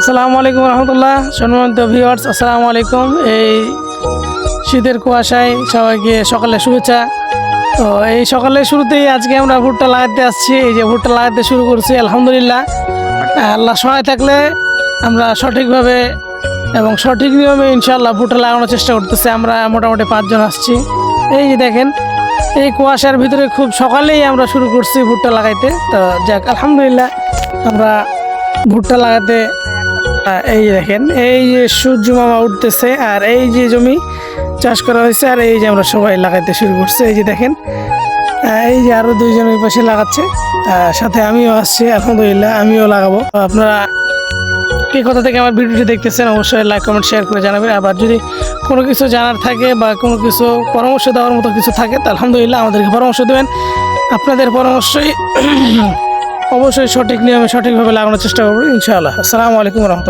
আসসালামু আলাইকুম রহমতুল্লাহ। সম্মানিত ভিউয়ার্স, আসসালামু আলাইকুম। এই শীতের কুয়াশায় সবাইকে সকালে শুভেচ্ছা। তো এই সকালের শুরুতেই আজকে আমরা ভুট্টা লাগাতে আসছি। এই যে ভুট্টা লাগাতে শুরু করছি, আলহামদুলিল্লাহ। আল্লাহ সহায় থাকলে আমরা সঠিকভাবে এবং সঠিক নিয়মে ইনশাল্লাহ ভুট্টা লাগানোর চেষ্টা করতেছি। আমরা মোটামুটি পাঁচজন আসছি। এই যে দেখেন, এই কুয়াশার ভিতরে খুব সকালেই আমরা শুরু করছি ভুট্টা লাগাইতে। তো যাক, আলহামদুলিল্লাহ, আমরা ভুট্টা লাগাতে এই দেখেন, এই যে সূর্য মামা উঠতেছে আর এই যে জমি চাষ করা হয়েছে আর এই যে আমরা সবাই লাগাইতে শুরু করছি। এই যে দেখেন এই যে আরও দুইজন ওই পাশে লাগাচ্ছে সাথে আমিও আসছি, আলহামদুলিল্লাহ আমিও লাগাবো। আপনারা কে কোথা থেকে আমার ভিডিওটি দেখতেছেন অবশ্যই লাইক, কমেন্ট, শেয়ার করে জানাবেন। আবার যদি কোনো কিছু জানার থাকে বা কোনো কিছু পরামর্শ দেওয়ার মতো কিছু থাকে, তা আলহামদুলিল্লাহ আমাদেরকে পরামর্শ দেবেন। আপনাদের পরামর্শই অবশ্যই সঠিক নিয়মে সঠিকভাবে লাগানোর চেষ্টা করব, ইনশাআল্লাহ। আসসালামু আলাইকুম রহমতুল্লাহ।